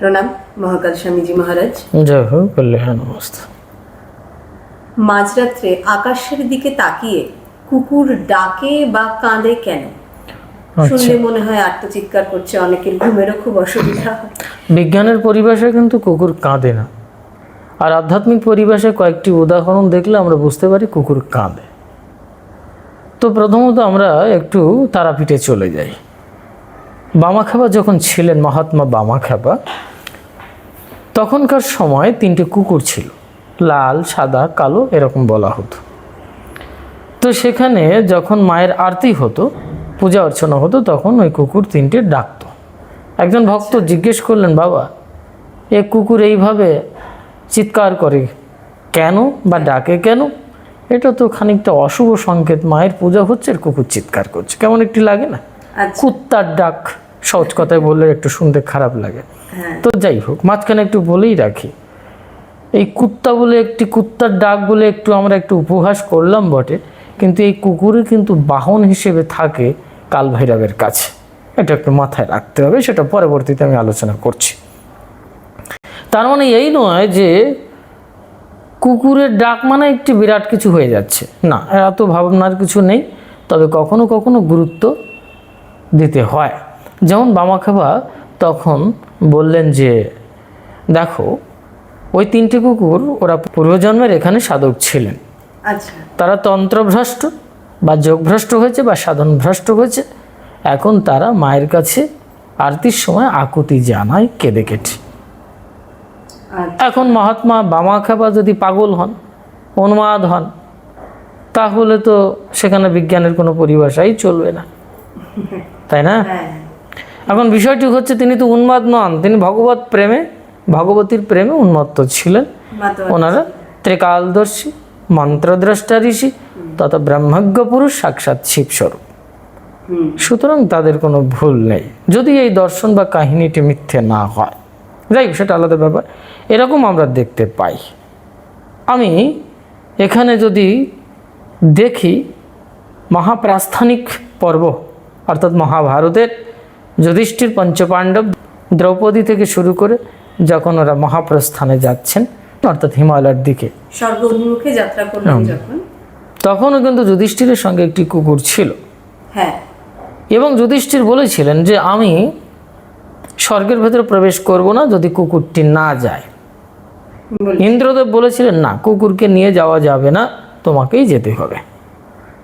প্রণাম মহাকাল স্বামীজি মহারাজ। জয় হোক কল্যাণ অবস্থা। মাঝরাত্রে আকাশের দিকে তাকিয়ে কুকুর ডাকে বা কাঁদে কেন? শুনলে মনে হয় আত্মচিৎকার করছে অনেকের ঘুমেরও খুব অসুবিধা। বিজ্ঞানের কিন্তু কুকুর কাঁদে না। আর আধ্যাত্মিক পরিভাষায় কয়েকটি উদাহরণ দেখলে আমরা বুঝতে পারি কুকুর কাঁদে। তো প্রথমত আমরা একটু তারাপীঠে চলে যাই। বামাখ্যাপা যখন ছিলেন মহাত্মা বামাখ্যাপা তখনকার সময় তিনটে কুকুর ছিল। লাল সাদা কালো এরকম বলা হতো। তো সেখানে যখন মায়ের আরতি হতো পূজা অর্চনা হতো তখন ওই কুকুর তিনটে ডাকতো। একজন ভক্ত জিজ্ঞেস করলেন বাবা এ কুকুর এইভাবে চিৎকার করে কেন বা ডাকে কেন? এটা তো খানিকটা অশুভ সংকেত। মায়ের পূজা হচ্ছে আর কুকুর চিৎকার করছে। কেমন একটি লাগে না? আচ্ছা। কুত্তার ডাক সহজ কথায় বললে একটু শুনতে খারাপ লাগে। তো যাই হোক, মাঝখানে একটু বলেই রাখি। এই কুত্তা বলে একটি কুত্তার ডাক বলে একটু আমরা একটু উপহাস করলাম বটে, কিন্তু এই কুকুরে কিন্তু বাহন হিসেবে থাকে কালভৈরবের কাছে। এটা একটু মাথায় রাখতে হবে, সেটা পরবর্তীতে আমি আলোচনা করছি। তার মানে এই নয় যে কুকুরের ডাক মানে একটি বিরাট কিছু হয়ে যাচ্ছে। না, এত ভাবনার কিছু নেই, তবে কখনো কখনো গুরুত্ব দিতে হয়। যেমন বামাখাবা তখন বললেন যে দেখো ওই তিনটে কুকুর ওরা পূর্বজন্মের এখানে সাধক ছিলেন। আচ্ছা। তারা তন্ত্রভ্রষ্ট বা যোগভ্রষ্ট হয়েছে বা সাধন ভ্রষ্ট হয়েছে। এখন তারা মায়ের কাছে আরতির সময় আকুতি জানায় কেঁদে কেটে। আচ্ছা। এখন মহাত্মা বামাখাপা যদি পাগল হন উন্মাদ হন তাহলে তো সেখানে বিজ্ঞানের কোনো পরিভাষাই চলবে না। তাই না? হ্যাঁ। এখন বিষয়টি হচ্ছে তিনি তো উন্মাদ নন তিনি ভগবত প্রেমে ভগবতীর প্রেমে উন্মত্ত ছিলেন। ওনারা ত্রিকালদর্শী মন্ত্রদ্রষ্টা ঋষি তথা ব্রহ্মজ্ঞ পুরুষ সাক্ষাৎ শিবস্বরূপ। সুতরাং তাদের কোনো ভুল নেই। যদি এই দর্শন বা কাহিনীটি মিথ্যে না হয় যাই হোক, সেটা আলাদা ব্যাপার। এরকম আমরা দেখতে পাই। আমি এখানে যদি দেখি মহাপ্রাস্থানিক পর্ব অর্থাৎ মহাভারতের যুধিষ্ঠির পঞ্চপাণ্ডব দ্রৌপদী থেকে শুরু করে যখন ওরা মহাপ্রস্থানে যাচ্ছেন অর্থাৎ হিমালয়ের দিকে। স্বর্গ অভিমুখে যাত্রা করলেন যখন। তখনও কিন্তু যুধিষ্ঠিরের সঙ্গে একটি কুকুর ছিল। হ্যাঁ। এবং যুধিষ্ঠির বলেছিলেন যে আমি স্বর্গের ভেতরে প্রবেশ করব না যদি কুকুরটি না যায়। ইন্দ্রদেব বলেছিলেন না কুকুরকে নিয়ে যাওয়া যাবে না তোমাকেই যেতে হবে।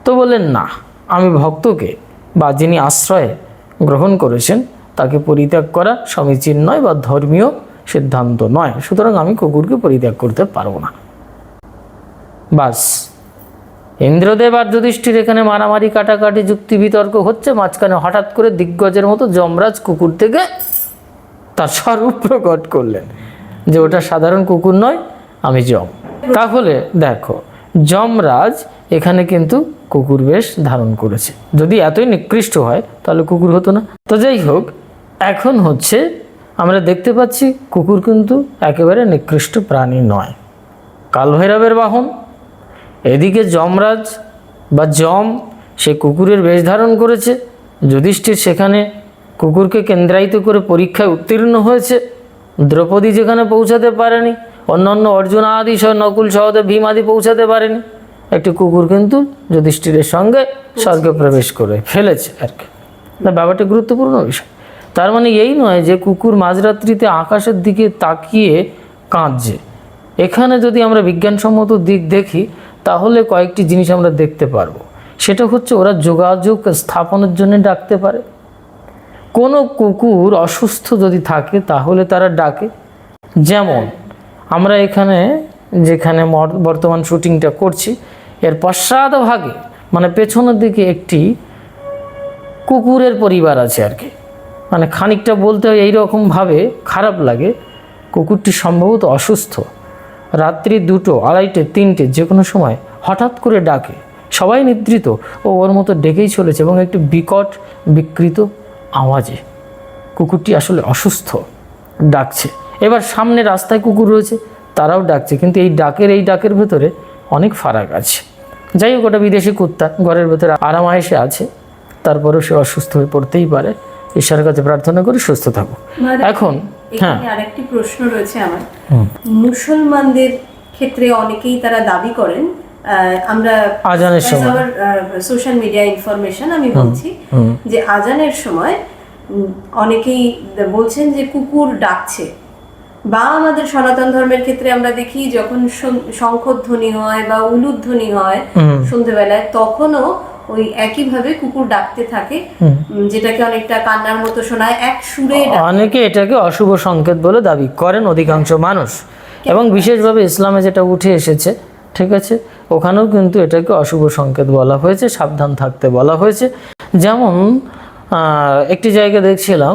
তো বললেন না আমি ভক্তকে বা যিনি আশ্রয়ে গ্রহণ করেছেন, তাকে পরিত্যাগ করা সমীচীন নয় বা ধর্মীয় সিদ্ধান্ত নয়। সুতরাং আমি কুকুরকে পরিত্যাগ করতে পারব না। বাস। ইন্দ্রদেব আর যুধিষ্ঠির এখানে মারামারি, কাটাকাটি, যুক্তি, বিতর্ক হচ্ছে। মাঝখানে হঠাৎ করে দিগ্গজের মতো যমরাজ কুকুর থেকে তার স্বরূপ প্রকট করলেন যে ওটা সাধারণ কুকুর নয়, আমি যম। তাহলে দেখো, যমরাজ এখানে কিন্তু কুকুর বেশ ধারণ করেছে। যদি এতই নিকৃষ্ট হয়, তাহলে কুকুর হতো না। তো যাই হোক, এখন হচ্ছে আমরা দেখতে পাচ্ছি কুকুর কিন্তু একেবারে নিকৃষ্ট প্রাণী নয়। কালভৈরবের বাহন, এদিকে যমরাজ বা যম, সে কুকুরের বেশ ধারণ করেছে। যুধিষ্ঠির সেখানে কুকুরকে কেন্দ্রায়িত করে পরীক্ষায় উত্তীর্ণ হয়েছে। দ্রৌপদী যেখানে পৌঁছাতে পারেনি, অন্যান্য অর্জুন আদি সহ নকুল সহদেব ভীম আদি পৌঁছাতে পারেনি। একটি কুকুর কিন্তু যুধিষ্ঠিরের সঙ্গে স্বর্গে প্রবেশ করে ফেলেছে আর কি। না, ব্যাপারটা গুরুত্বপূর্ণ বিষয়। তার মানে এই নয় যে কুকুর মাঝরাত্রিতে আকাশের দিকে তাকিয়ে কাঁদছে। এখানে যদি আমরা বিজ্ঞানসম্মত দিক দেখি, তাহলে কয়েকটি জিনিস আমরা দেখতে পারব। সেটা হচ্ছে ওরা যোগাযোগ স্থাপনের জন্য ডাকতে পারে। কোনো কুকুর অসুস্থ যদি থাকে, তাহলে তারা ডাকে। যেমন, আমরা এখানে, যেখানে বর্তমান শুটিংটা করছি এর পশ্চাৎ ভাগে মানে পেছনের দিকে একটি কুকুরের পরিবার আছে আর কি। মানে খানিকটা বলতে হয় এইরকমভাবে খারাপ লাগে। কুকুরটি সম্ভবত অসুস্থ। রাত্রি দুটো, আড়াইটে, তিনটে যে কোনো সময় হঠাৎ করে ডাকে। সবাই নিদ্রিত ও ওর মতো ডেকেই চলেছে এবং একটি বিকট বিকৃত আওয়াজে কুকুরটি আসলে অসুস্থ, ডাকছে। এবার সামনে রাস্তায় কুকুর রয়েছে, তারাও ডাকছে। কিন্তু এই ডাকের এই ডাকের ভেতরে অনেক ফারাক আছে। যাই হোক ওটা বিদেশি কুত্তা ঘরের ভেতরে আরামায়েসে আছে। তারপরেও সে অসুস্থ হয়ে পড়তেই পারে। ঈশ্বরের কাছে প্রার্থনা করে সুস্থ থাকো। এখন এখানে আরেকটি প্রশ্ন রয়েছে আমার। মুসলমানদের ক্ষেত্রে অনেকেই তারা দাবি করেন আমরা আজানের সময়। সোশ্যাল মিডিয়া ইনফরমেশন আমি বলছি যে আজানের সময় অনেকেই বলছেন যে কুকুর ডাকছে। বা আমাদের সনাতন ধর্মের ক্ষেত্রে আমরা দেখি যখন শঙ্খধ্বনি হয় বা উলুধ্বনি হয় সন্ধ্যেবেলায় তখনও ওই একইভাবে কুকুর ডাকতে থাকে যেটাকে অনেকটা কান্নার মতো শোনায় এক সুরে অনেকে এটাকে অশুভ সংকেত বলে দাবি করেন অধিকাংশ মানুষ। এবং বিশেষভাবে ইসলামে যেটা উঠে এসেছে ঠিক আছে ওখানেও কিন্তু এটাকে অশুভ সংকেত বলা হয়েছে সাবধান থাকতে বলা হয়েছে। যেমন একটি জায়গা দেখছিলাম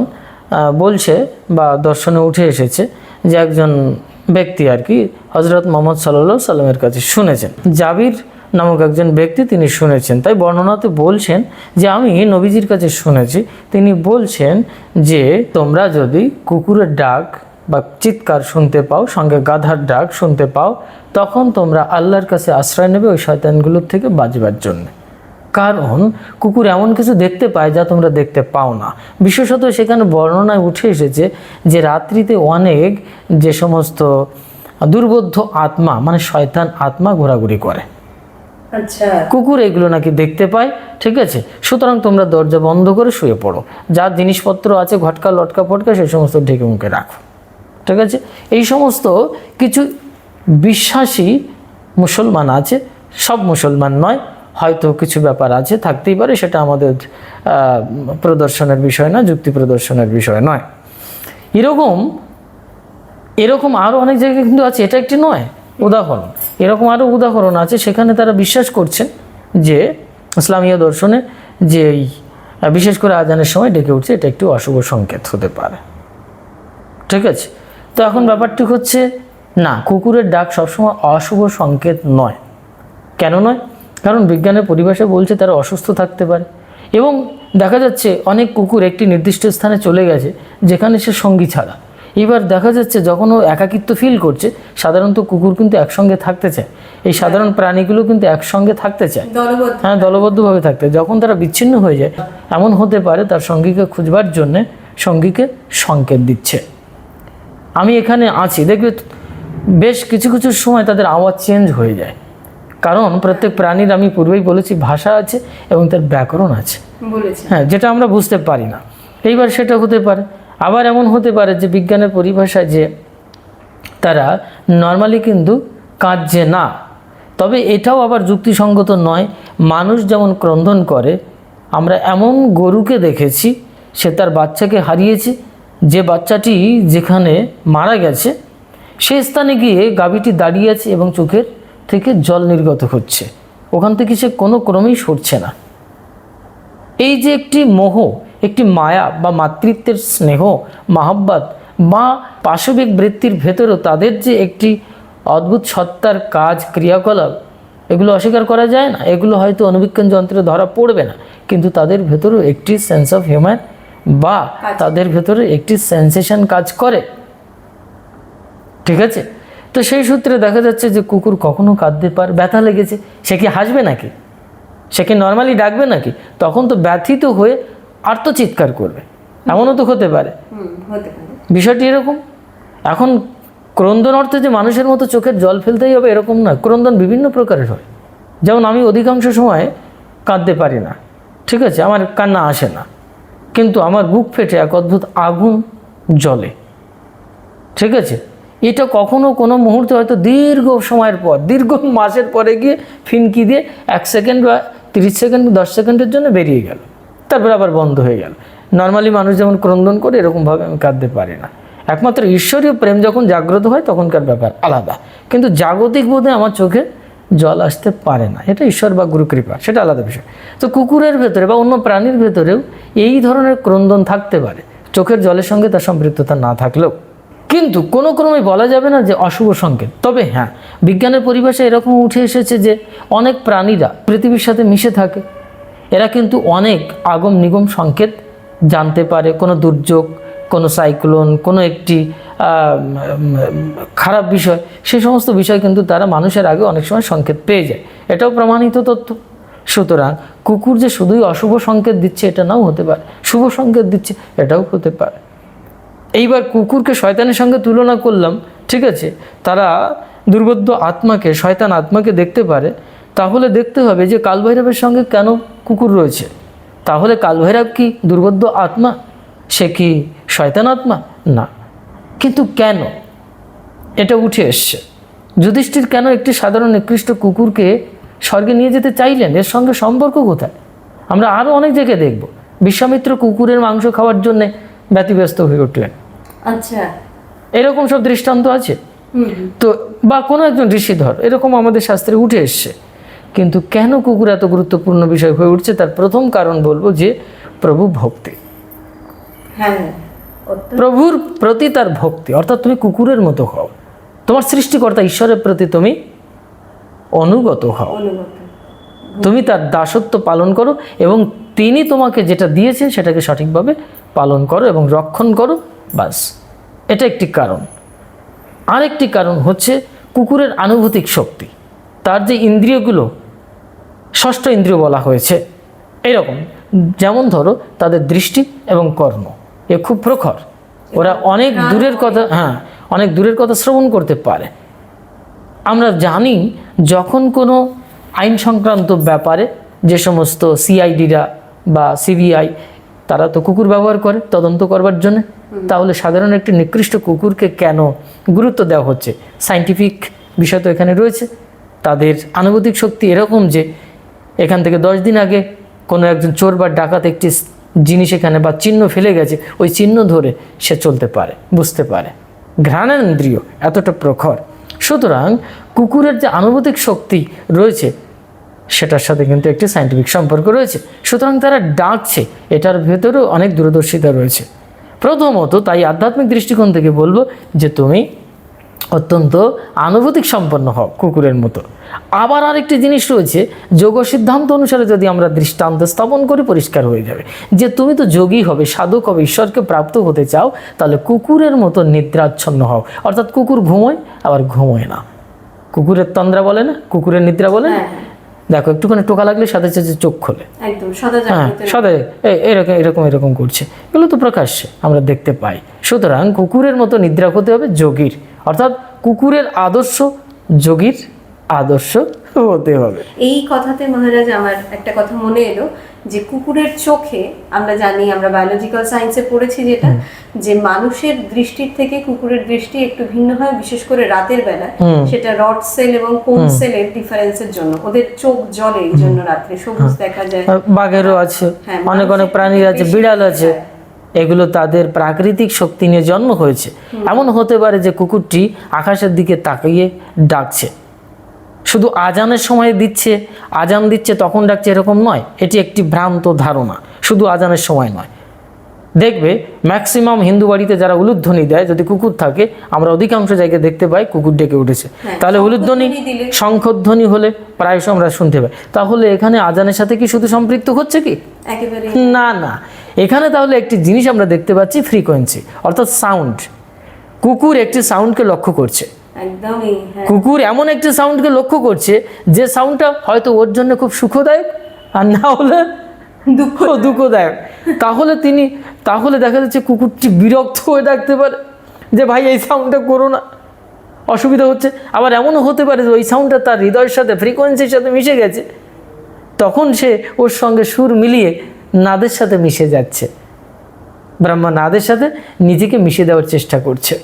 বলছে বা দর্শনে উঠে এসেছে যে একজন ব্যক্তি আর কি হজরত মোহাম্মদ সাল্লাহ সাল্লামের কাছে শুনেছেন। জাবির নামক একজন ব্যক্তি তিনি শুনেছেন। তাই বর্ণনাতে বলছেন যে, আমি নবীজির কাছে শুনেছি, তিনি বলছেন যে, তোমরা যদি কুকুরের ডাক বা চিৎকার শুনতে পাও, সঙ্গে গাধার ডাক শুনতে পাও, তখন তোমরা আল্লাহর কাছে আশ্রয় নেবে ওই শয়তানগুলোর থেকে বাঁচবার জন্য। কারণ কুকুর এমন কিছু দেখতে পায় যা তোমরা দেখতে পাও না। বিশেষত সেখানে বর্ণনায় উঠে এসেছে যে রাত্রিতে অনেক যে সমস্ত দুর্বোধ্য আত্মা মানে শয়তান আত্মা ঘোরাঘুরি করে। আচ্ছা। কুকুর এগুলো নাকি দেখতে পায় ঠিক আছে? সুতরাং তোমরা দরজা বন্ধ করে শুয়ে পড়ো। যা জিনিসপত্র আছে ঘটকা লটকা ফটকা সেই সমস্ত ঢেকে মুখে রাখো। ঠিক আছে? এই সমস্ত কিছু বিশ্বাসী মুসলমান আছে সব মুসলমান নয়। হয়তো কিছু ব্যাপার আছে, থাকতেই পারে, সেটা আমাদের প্রদর্শনের বিষয় না, যুক্তি প্রদর্শনের বিষয় নয়। এরকম এরকম আরও অনেক জায়গায় কিন্তু আছে, এটা একটি নয়, উদাহরণ। এরকম আরও উদাহরণ আছে, সেখানে তারা বিশ্বাস করছেন যে ইসলামীয় দর্শনে যে এই, বিশেষ করে আজানের সময় ডেকে উঠছে, এটা একটি অশুভ সংকেত হতে পারে। ঠিক আছে? তো এখন ব্যাপারটি হচ্ছে, না, কুকুরের ডাক সবসময় অশুভ সংকেত নয়। কেন নয়? কারণ বিজ্ঞানের পরিভাষায় বলছে তারা অসুস্থ থাকতে পারে। এবং দেখা যাচ্ছে অনেক কুকুর একটি নির্দিষ্ট স্থানে চলে গেছে যেখানে সে সঙ্গী ছাড়া। এবার দেখা যাচ্ছে যখন ও একাকিত্ব ফিল করছে সাধারণত কুকুর কিন্তু একসঙ্গে থাকতে চায়। এই সাধারণ প্রাণীগুলো কিন্তু একসঙ্গে থাকতে চায়। হ্যাঁ দলবদ্ধভাবে থাকতে। যখন তারা বিচ্ছিন্ন হয়ে যায় এমন হতে পারে তার সঙ্গীকে খুঁজবার জন্যে সঙ্গীকে সংকেত দিচ্ছে। আমি এখানে আছি। দেখবে বেশ কিছু কিছু সময় তাদের আওয়াজ চেঞ্জ হয়ে যায়। কারণ প্রত্যেক প্রাণীর আমি পূর্বেই বলেছি ভাষা আছে এবং তার ব্যাকরণ আছে। বলেছে হ্যাঁ যেটা আমরা বুঝতে পারি না। এইবার সেটা হতে পারে। আবার এমন হতে পারে যে বিজ্ঞানের পরিভাষায় যে তারা নর্মালি কিন্তু কাঁদছে না। তবে এটাও আবার যুক্তিসঙ্গত নয়। মানুষ যেমন ক্রন্দন করে আমরা এমন গরুকে দেখেছি সে তার বাচ্চাকে হারিয়েছে। যে বাচ্চাটি যেখানে মারা গেছে সে স্থানে গিয়ে গাভীটি দাঁড়িয়ে আছে এবং চোখের থেকে জল নির্গত হচ্ছে। ওখান থেকে সে কোনো ক্রমেই সরছে না। এই যে একটি মোহ একটি মায়া বা মাতৃত্বের স্নেহ মাহাব্বাত বা পাশবিক বৃত্তির ভেতরেও তাদের যে একটি অদ্ভুত সত্তার কাজ ক্রিয়াকলাপ এগুলো অস্বীকার করা যায় না। এগুলো হয়তো অনুবীক্ষণ যন্ত্রে ধরা পড়বে না। কিন্তু তাদের ভেতরেও একটি সেন্স অফ হিউম্যান বা তাদের ভেতরে একটি সেন্সেশন কাজ করে। ঠিক আছে? তো সেই সূত্রে দেখা যাচ্ছে যে কুকুর কখনো কাঁদতে পারে ব্যথা লেগেছে। সে কি হাসবে নাকি? সে কি নর্মালি ডাকবে নাকি? তখন তো ব্যথিত হয়ে আর্তচিৎকার করবে। এমনও তো হতে পারে। বিষয়টি এরকম। এখন ক্রন্দন অর্থে যে মানুষের মতো চোখের জল ফেলতেই হবে এরকম না। ক্রন্দন বিভিন্ন প্রকারের হয়। যেমন আমি অধিকাংশ সময় কাঁদতে পারি না। ঠিক আছে আমার কান্না আসে না। কিন্তু আমার বুক ফেটে এক অদ্ভুত আগুন জ্বলে। ঠিক আছে এটা কখনো কোনো মুহূর্তে হয়তো দীর্ঘ সময়ের পর, দীর্ঘ মাসের পরে গিয়ে ফিনকি দিয়ে এক সেকেন্ড বা তিরিশ সেকেন্ড দশ সেকেন্ডের জন্য বেরিয়ে গেল। তারপরে আবার বন্ধ হয়ে গেল। নর্মালি মানুষ যেমন ক্রন্দন করে, এরকমভাবে আমি কাঁদতে পারি না। একমাত্র ঈশ্বরীয় প্রেম যখন জাগ্রত হয়, তখনকার ব্যাপার আলাদা। কিন্তু জাগতিক বোধে আমার চোখে জল আসতে পারে না। এটা ঈশ্বর বা গুরু কৃপা, সেটা আলাদা বিষয়। তো কুকুরের ভেতরে বা অন্য প্রাণীর ভেতরেও এই ধরনের ক্রন্দন থাকতে পারে। চোখের জলের সঙ্গে তার সম্পৃক্ততা না থাকলেও। কিন্তু কোনো ক্রমে বলা যাবে না যে অশুভ সংকেত। তবে হ্যাঁ বিজ্ঞানের পরিভাষায় এরকম উঠে এসেছে যে অনেক প্রাণীরা পৃথিবীর সাথে মিশে থাকে। এরা কিন্তু অনেক আগম নিগম সংকেত জানতে পারে। কোনো দুর্যোগ, কোনো সাইক্লোন, কোনো একটি খারাপ বিষয়, সে সমস্ত বিষয় কিন্তু তারা মানুষের আগে অনেক সময় সংকেত পেয়ে যায়। এটাও প্রমাণিত তথ্য। সুতরাং কুকুর যে শুধুই অশুভ সংকেত দিচ্ছে, এটা নাও হতে পারে। শুভ সংকেত দিচ্ছে, এটাও হতে পারে। এইবার কুকুরকে শয়তানের সঙ্গে তুলনা করলাম, ঠিক আছে? তারা দুর্বোধ্য আত্মাকে, শয়তান আত্মাকে দেখতে পারে। তাহলে দেখতে হবে যে কালভৈরবের সঙ্গে কেন কুকুর রয়েছে? তাহলে কালভৈরব কি দুর্বোধ্য আত্মা? সে কি শয়তান আত্মা? না। কিন্তু কেন? এটা উঠে এসছে। যুধিষ্ঠির কেন একটি সাধারণ নিকৃষ্ট কুকুরকে স্বর্গে নিয়ে যেতে চাইলেন? এর সঙ্গে সম্পর্ক কোথায়? আমরা আরও অনেক জায়গায় দেখব। বিশ্বামিত্র কুকুরের মাংস খাওয়ার জন্যে ব্যতিব্যস্ত হয়ে উঠলেন। আচ্ছা। এরকম সব দৃষ্টান্ত আছে। তো বা কোনো একজন ঋষিধর এরকম আমাদের শাস্ত্রে উঠে এসছে। কিন্তু কেন কুকুর এত গুরুত্বপূর্ণ বিষয় হয়ে উঠছে? তার প্রথম কারণ বলব যে প্রভু ভক্তি। হ্যাঁ হ্যাঁ প্রভুর প্রতি তার ভক্তি অর্থাৎ তুমি কুকুরের মতো হও। তোমার সৃষ্টিকর্তা ঈশ্বরের প্রতি তুমি অনুগত হও। তুমি তার দাসত্ব পালন করো এবং তিনি তোমাকে যেটা দিয়েছেন সেটাকে সঠিকভাবে পালন করো এবং রক্ষণ করো। বাস। এটা একটি কারণ। আরেকটি কারণ হচ্ছে কুকুরের আনুভূতিক শক্তি। তার যে ইন্দ্রিয়গুলো ষষ্ঠ ইন্দ্রিয় বলা হয়েছে এরকম। যেমন ধরো তাদের দৃষ্টি এবং কর্ণ এ খুব প্রখর। ওরা অনেক দূরের কথা হ্যাঁ অনেক দূরের কথা শ্রবণ করতে পারে। আমরা জানি যখন কোনো আইন সংক্রান্ত ব্যাপারে যে সমস্ত সিআইডিরা বা সিবিআই তারা তো কুকুর ব্যবহার করে তদন্ত করবার জন্য। তাহলে সাধারণ একটি নিকৃষ্ট কুকুরকে কেন গুরুত্ব দেওয়া হচ্ছে? সাইন্টিফিক বিষয় তো এখানে রয়েছে। তাদের আনুভূতিক শক্তি এরকম যে এখান থেকে দশ দিন আগে কোনো একজন চোর বা ডাকাত একটি জিনিস এখানে বা চিহ্ন ফেলে গেছে ওই চিহ্ন ধরে সে চলতে পারে বুঝতে পারে। ঘ্রাণেন্দ্রিয় এতটা প্রখর। সুতরাং কুকুরের যে আনুভূতিক শক্তি রয়েছে সেটার সাথে কিন্তু একটি সাইন্টিফিক সম্পর্ক রয়েছে। সুতরাং তারা ডাকছে এটার ভেতরেও অনেক দূরদর্শিতা রয়েছে। প্রথমত তাই আধ্যাত্মিক দৃষ্টিকোণ থেকে বলব যে তুমি অত্যন্ত আনুভূতিক সম্পন্ন হও কুকুরের মতো। আবার আরেকটি জিনিস রয়েছে যোগ সিদ্ধান্ত অনুসারে যদি আমরা দৃষ্টান্ত স্থাপন করি পরিষ্কার হয়ে যাবে। যে তুমি তো যোগী হবে সাধক হবে ঈশ্বরকে প্রাপ্ত হতে চাও তাহলে কুকুরের মতো নিদ্রাচ্ছন্ন হও। অর্থাৎ কুকুর ঘুমোয় আবার ঘুমোয় না। কুকুরের তন্দ্রা বলে না? কুকুরের নিদ্রা বলে না? হ্যাঁ, দেখো একটুখানি টোকা লাগলে সাথে সাথে চোখ খোলে। হ্যাঁ সদাই এরকম এরকম এরকম করছে। এগুলো তো প্রকাশ্যে আমরা দেখতে পাই। সুতরাং কুকুরের মতো নিদ্রা হতে হবে যোগীর। অর্থাৎ কুকুরের আদর্শ যোগীর আদর্শ হতে হবে। এই কথাতে মহারাজ আমার একটা কথা মনে এলো। যে কুকুরের চোখে আমরা জানি আমরা বায়োলজিক্যাল সায়েন্সে পড়েছি যেটা যে মানুষের দৃষ্টির থেকে কুকুরের দৃষ্টি একটু ভিন্ন হয় বিশেষ করে রাতের বেলা। সেটা রড সেল এবং কোন সেলের ডিফারেন্সের জন্য। ওদের চোখ জলে এই জন্য রাত্রে। সবুজ দেখা যায়। বাঘেরও আছে। হ্যাঁ, অনেক অনেক প্রাণীর আছে বিড়াল আছে। এগুলো তাদের প্রাকৃতিক শক্তি নিয়ে জন্ম হয়েছে। এমন হতে পারে যে কুকুরটি আকাশের দিকে তাকিয়ে ডাকছে। শুধু আজানের সময় দিচ্ছে আজান দিচ্ছে তখন ডাকছে এরকম নয় এটি একটি ভ্রান্ত ধারণা শুধু আজানের সময় নয়। দেখবে ম্যাক্সিমাম হিন্দু বাড়িতে যারা উলুধ্বনি দেয় যদি কুকুর থাকে আমরা অধিকাংশ জায়গায় দেখতে পাই কুকুর ডেকে উঠেছে। হ্যাঁ, তাহলে উলুধ্বনি শঙ্খধ্বনি হলে প্রায়শ আমরা শুনতে পাই। তাহলে এখানে আজানের সাথে কি শুধু সম্পৃক্ত হচ্ছে কি? না না। এখানে তাহলে একটি জিনিস আমরা দেখতে পাচ্ছি ফ্রিকোয়েন্সি অর্থাৎ সাউন্ড কুকুর একটি সাউন্ডকে লক্ষ্য করছে। একদমই হ্যাঁ। কুকুর এমন একটি সাউন্ডকে লক্ষ্য করছে যে সাউন্ডটা হয়তো ওর জন্য খুব সুখদায়ক আর না হলে দুঃখ দুঃখদায়ক। তাহলে তিনি তাহলে দেখা যাচ্ছে কুকুরটি বিরক্ত হয়ে ডাকতে পারে যে ভাই এই সাউন্ডটা করো না। অসুবিধা হচ্ছে। আবার এমনও হতে পারে যে ওই সাউন্ডটা তার হৃদয়ের সাথে ফ্রিকোয়েন্সির সাথে মিশে গেছে। তখন সে ওর সঙ্গে সুর মিলিয়ে নাদের সাথে মিশে যাচ্ছে। ব্রহ্মা নাদের সাথে নিজেকে মিশে দেওয়ার চেষ্টা করছে।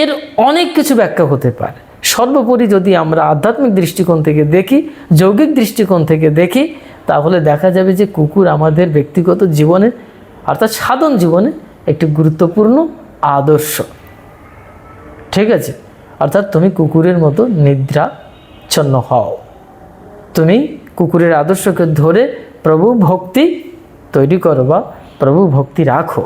এর অনেক কিছু ব্যাখ্যা হতে পারে। সর্বোপরি যদি আমরা আধ্যাত্মিক দৃষ্টিকোণ থেকে দেখি, যৌগিক দৃষ্টিকোণ থেকে দেখি, তাহলে দেখা যাবে যে কুকুর আমাদের ব্যক্তিগত জীবনে অর্থাৎ সাধন জীবনে একটি গুরুত্বপূর্ণ আদর্শ। ঠিক আছে? অর্থাৎ তুমি কুকুরের মতো নিদ্রাচ্ছন্ন হও। তুমি কুকুরের আদর্শকে ধরে প্রভু ভক্তি তৈরি করো বা প্রভু ভক্তি রাখো।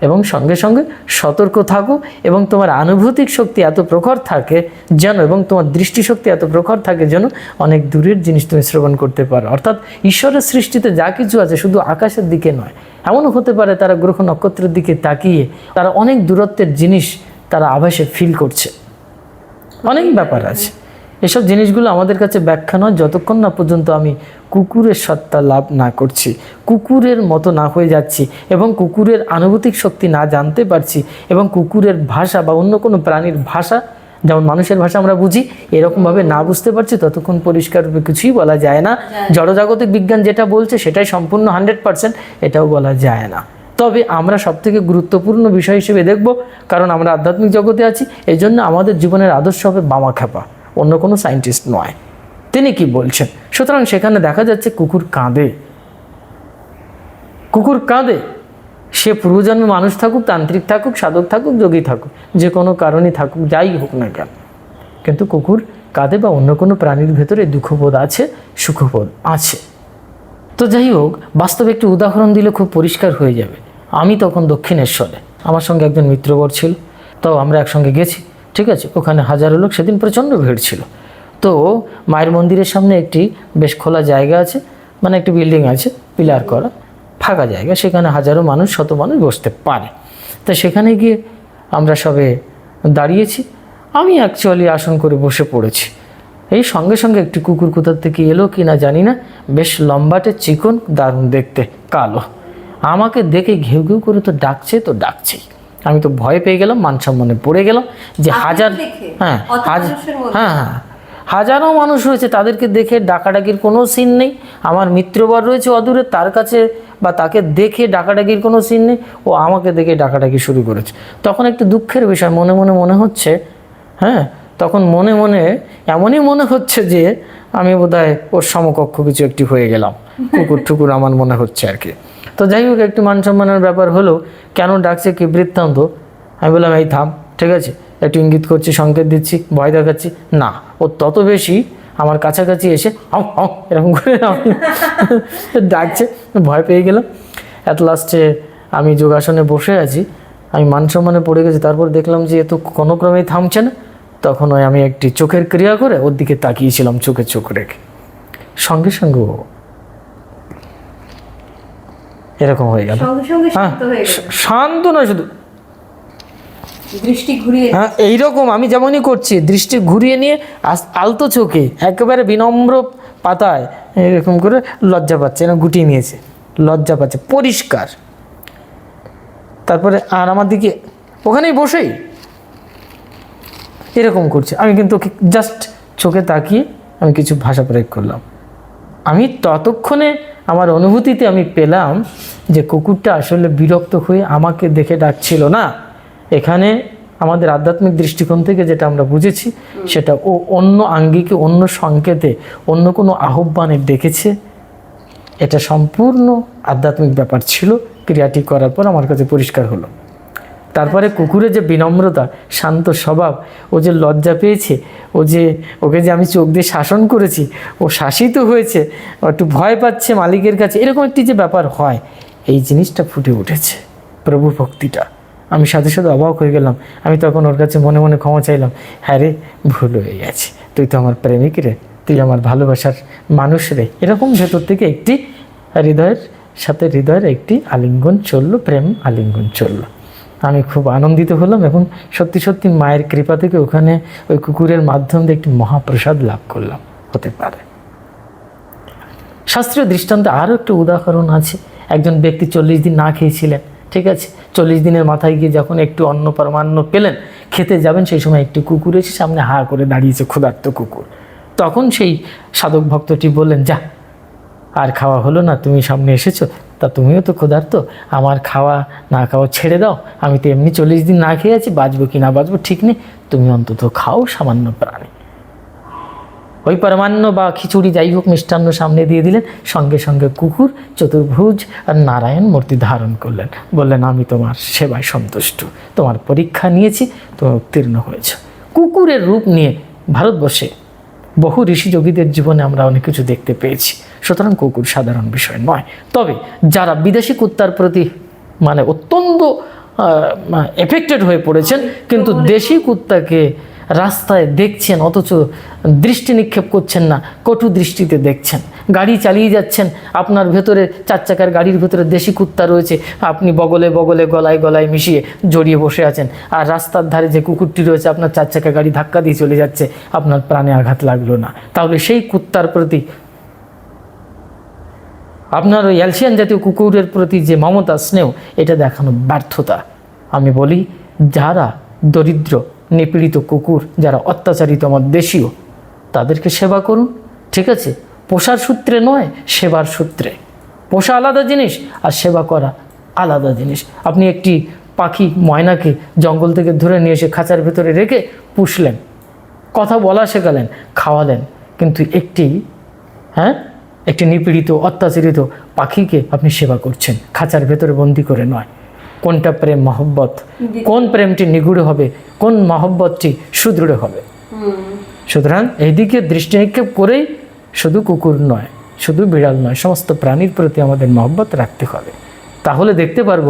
এবং সঙ্গে সঙ্গে সতর্ক থাকো এবং তোমার আনুভূতিক শক্তি এত প্রখর থাকে যেন এবং তোমার দৃষ্টিশক্তি এত প্রখর থাকে যেন অনেক দূরের জিনিস তুমি শ্রবণ করতে পারো। অর্থাৎ ঈশ্বরের সৃষ্টিতে যা কিছু আছে শুধু আকাশের দিকে নয়, এমনও হতে পারে তারা গ্রহ নক্ষত্রের দিকে তাকিয়ে তারা অনেক দূরত্বের জিনিস তারা আভাসে ফিল করছে। অনেক ব্যাপার আছে। এসব জিনিসগুলো আমাদের কাছে ব্যাখ্যা নয় যতক্ষণ না পর্যন্ত আমি কুকুরের সত্তা লাভ না করছি কুকুরের মতো না হয়ে যাচ্ছি এবং কুকুরের আনুভূতিক শক্তি না জানতে পারছি এবং কুকুরের ভাষা বা অন্য কোনো প্রাণীর ভাষা যেমন মানুষের ভাষা আমরা বুঝি এরকমভাবে না বুঝতে পারছি ততক্ষণ পরিষ্কাররূপে কিছুই বলা যায় না। জড়জাগতিক বিজ্ঞান যেটা বলছে সেটাই সম্পূর্ণ হান্ড্রেড পার্সেন্ট এটাও বলা যায় না। তবে আমরা সবথেকে গুরুত্বপূর্ণ বিষয় হিসেবে দেখব কারণ আমরা আধ্যাত্মিক জগতে আছি এই জন্য আমাদের জীবনের আদর্শ হবে বামা খাপা অন্য কোনো সায়েন্টিস্ট নয়। তিনি কি বলছেন? সুতরাং সেখানে দেখা যাচ্ছে কুকুর কাঁদে। কুকুর কাঁদে। সে পূর্বজন্মে মানুষ থাকুক, তান্ত্রিক থাকুক, সাধক থাকুক, যোগী থাকুক, যে কোনো কারণে থাকুক, যাই হোক না কেন। কিন্তু কুকুর কাঁদে বা অন্য কোনো প্রাণীর ভেতরে দুঃখবোধ আছে, সুখবোধ আছে। তো যাই হোক, বাস্তবে একটি উদাহরণ দিলে খুব পরিষ্কার হয়ে যাবে। আমি তখন দক্ষিণেশ্বরে। আমার সঙ্গে একজন মিত্রবর ছিল। তো আমরা একসঙ্গে গেছি। ঠিক আছে, ওখানে হাজারো লোক সেদিন প্রচণ্ড ভিড় ছিল। তো মায়ের মন্দিরের সামনে একটি বেশ খোলা জায়গা আছে মানে একটি বিল্ডিং আছে, পিলার করা, ফাঁকা জায়গা, সেখানে হাজারো মানুষ, শত মানুষ বসতে পারে। তো সেখানে গিয়ে আমরা সবে দাঁড়িয়েছি, আমি অ্যাকচুয়ালি আসন করে বসে পড়েছি। এই সঙ্গে সঙ্গে একটি কুকুর কোথার থেকে এলো কি না জানি না, বেশ লম্বাটে চিকন, দারুণ দেখতে, কালো। আমাকে দেখে ঘেউ ঘেউ করে তো ডাকছে, তো ডাকছেই। আমি তো ভয় পেয়ে গেলাম মান সম্মানে পড়ে গেলাম যে হাজার হ্যাঁ হ্যাঁ হ্যাঁ। হাজারো মানুষ রয়েছে তাদেরকে দেখে ডাকাডাকির কোনো সিন নেই। আমার মিত্রবার রয়েছে অদূরে তার কাছে বা তাকে দেখে ডাকাডাকির কোনো সিন নেই। ও আমাকে দেখে ডাকাডাকি শুরু করেছে। তখন একটু দুঃখের বিষয় মনে মনে মনে হচ্ছে হ্যাঁ তখন মনে মনে এমনই মনে হচ্ছে যে আমি বোধহয় ওর সমকক্ষ কিছু একটি হয়ে গেলাম। কুকুর টুকুর আমার মনে হচ্ছে আর কি। তো যাই হোক, একটু মান সম্মানের ব্যাপার হলো, কেন ডাকছে কি বৃত্তান্ত? আমি বললাম, এই থাম, ঠিক আছে, একটু ইঙ্গিত করছি, সংকেত দিচ্ছি, ভয় দেখাচ্ছি। না, ও তত বেশি আমার কাছাকাছি এসে হাও হাও এরকম করে ডাকছে, ভয় পেয়ে গেলাম। অ্যাট লাস্টে আমি যোগাসনে বসে আছি, আমি মান সম্মানে পড়ে গেছি, তারপর দেখলাম যে এ তো কোনো ক্রমেই থামছে না। তখন ওই আমি একটি চোখের ক্রিয়া করে ওর দিকে তাকিয়েছিলাম চোখে চোখ রেখে। সঙ্গে সঙ্গে এরকম হয়ে গেল। হ্যাঁ শান্ত হয়ে নয় শুধু। দৃষ্টি ঘুরিয়ে হ্যাঁ এইরকম আমি যেমনই করছি দৃষ্টি ঘুরিয়ে নিয়ে আলতো চোখে একেবারে বিনম্র পাতায় এরকম করে লজ্জা পাচ্ছে না গুটিয়ে নিয়েছে। লজ্জা পাচ্ছে পরিষ্কার। তারপরে আর আমার দিকে ওখানেই বসেই এরকম করছে। আমি কিন্তু ওকে জাস্ট চোখে তাকিয়ে আমি কিছু ভাষা প্রয়োগ করলাম। আমি ততক্ষণে আমার অনুভূতিতে আমি পেলাম যে কুকুরটা আসলে বিরক্ত হয়ে আমাকে দেখে ডাকছিল না। এখানে আমাদের আধ্যাত্মিক দৃষ্টিকোণ থেকে যেটা আমরা বুঝেছি সেটা ও অন্য আঙ্গিকে অন্য সংকেতে অন্য কোনো আহ্বানে ডেকেছে। এটা সম্পূর্ণ আধ্যাত্মিক ব্যাপার ছিল। ক্রিয়াটি করার পর আমার কাছে পরিষ্কার হলো। তারপরে কুকুরের যে বিনম্রতা, শান্ত স্বভাব, ও যে লজ্জা পেয়েছে, ও যে ওকে যে আমি চোখ দিয়ে শাসন করেছি, ও শাসিত হয়েছে একটু ভয় পাচ্ছে মালিকের কাছে, এরকম একটি যে ব্যাপার হয়, এই জিনিসটা ফুটে উঠেছে। প্রভু ভক্তিটা। আমি সাথে সাথে অবাক হয়ে গেলাম। আমি তখন ওর কাছে মনে মনে ক্ষমা চাইলাম। হ্যাঁ রে, ভুল হয়ে গেছে। তুই তো আমার প্রেমিক রে। তুই আমার ভালোবাসার মানুষ রে। এরকম ভেতর থেকে একটি হৃদয়ের সাথে হৃদয়ের একটি আলিঙ্গন চলল, প্রেম আলিঙ্গন চলল। আমি খুব আনন্দিত হলাম এবং সত্যি সত্যি মায়ের কৃপা থেকে ওখানে ওই কুকুরের মাধ্যম দিয়ে একটি মহাপ্রসাদ লাভ করলাম। হতে পারে। শাস্ত্রীয় দৃষ্টান্তে আরও একটা উদাহরণ আছে। একজন ব্যক্তি চল্লিশ দিন না খেয়েছিলেন, ঠিক আছে? চল্লিশ দিনের মাথায় গিয়ে যখন একটু অন্ন পরমান্ন পেলেন, খেতে যাবেন, সেই সময় একটি কুকুর এসে সামনে হা করে দাঁড়িয়েছে, ক্ষুধার্ত কুকুর। তখন সেই সাধক ভক্তটি বললেন, যা আর খাওয়া হলো না, তুমি সামনে এসেছ, তা তুমিও তো ক্ষুধার্ত, আমার খাওয়া না খাওয়া ছেড়ে দাও, আমি তো এমনি চল্লিশ দিন না খেয়ে আছি, বাঁচবো কি না বাঁচবো ঠিক নেই, তুমি অন্তত খাও সামান্য প্রাণী। ওই পরমান্ন বা খিচুড়ি যাই হোক মিষ্টান্ন সামনে দিয়ে দিলেন, সঙ্গে সঙ্গে কুকুর, চতুর্ভুজ আর নারায়ণ মূর্তি ধারণ করলেন, বললেন, আমি তোমার সেবায় সন্তুষ্ট, তোমার পরীক্ষা নিয়েছি, তুমি উত্তীর্ণ হয়েছ। কুকুরের রূপ নিয়ে ভারতবর্ষে বহু ঋষি যোগীদের জীবনে আমরা অনেক কিছু দেখতে পেয়েছি। সুতরাং কুকুর সাধারণ বিষয় নয়। তবে যারা বিদেশি কুত্তার প্রতি মানে অত্যন্ত এফেক্টেড হয়ে পড়েছেন কিন্তু দেশি কুত্তাকে রাস্তায় দেখছেন, অথচ দৃষ্টি নিক্ষেপ করছেন না, কটু দৃষ্টিতে দেখছেন। গাড়ি চালিয়ে যাচ্ছেন, আপনার ভেতরে চার চাকার গাড়ির ভেতরে দেশি কুত্তা রয়েছে, আপনি বগলে বগলে গলায় গলায় মিশিয়ে জড়িয়ে বসে আছেন, আর রাস্তার ধারে যে কুকুরটি রয়েছে, আপনার চার চাকা গাড়ি ধাক্কা দিয়ে চলে যাচ্ছে, আপনার প্রাণে আঘাত লাগল না। তাহলে সেই কুত্তার প্রতি, আপনার ওই অ্যালসিয়ান জাতীয় কুকুরের প্রতি যে মমতা, স্নেহ, এটা দেখানো ব্যর্থতা। আমি বলি, যারা দরিদ্র নিপীড়িত কুকুর যারা অত্যাচারিত আমার দেশীয়, তাদেরকে সেবা করুন, ঠিক আছে? পোষার সূত্রে নয়, সেবার সূত্রে। পোষা আলাদা জিনিস আর সেবা করা আলাদা জিনিস। আপনি একটি পাখি ময়নাকে জঙ্গল থেকে ধরে নিয়ে এসে খাঁচার ভেতরে রেখে পুষলেন, কথা বলা শেখালেন, খাওয়ালেন, কিন্তু একটি হ্যাঁ? একটি নিপীড়িত, অত্যাচারিত পাখিকে আপনি সেবা করছেন, খাঁচার ভেতরে বন্দি করে নয়। কোনটা প্রেম মহব্বত? কোন প্রেমটি নিগুড়ে হবে? কোন মহব্বতটি সুদৃঢ় হবে? সুতরাং এইদিকে দৃষ্টি নিক্ষেপ করেই শুধু কুকুর নয় শুধু বিড়াল নয় সমস্ত প্রাণীর প্রতি আমাদের মহব্বত রাখতে হবে। তাহলে দেখতে পারব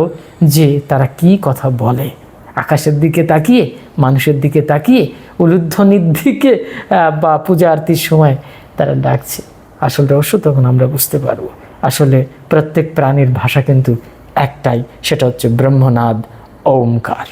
যে তারা কি কথা বলে। আকাশের দিকে তাকিয়ে মানুষের দিকে তাকিয়ে উলুধ্বনির দিকে বা পূজা আরতির সময় তারা ডাকছে। আসল রহস্য তখন আমরা বুঝতে পারব। আসলে প্রত্যেক প্রাণীর ভাষা কিন্তু একটাই সেটা হচ্ছে ব্রহ্মনাদ ওমকার।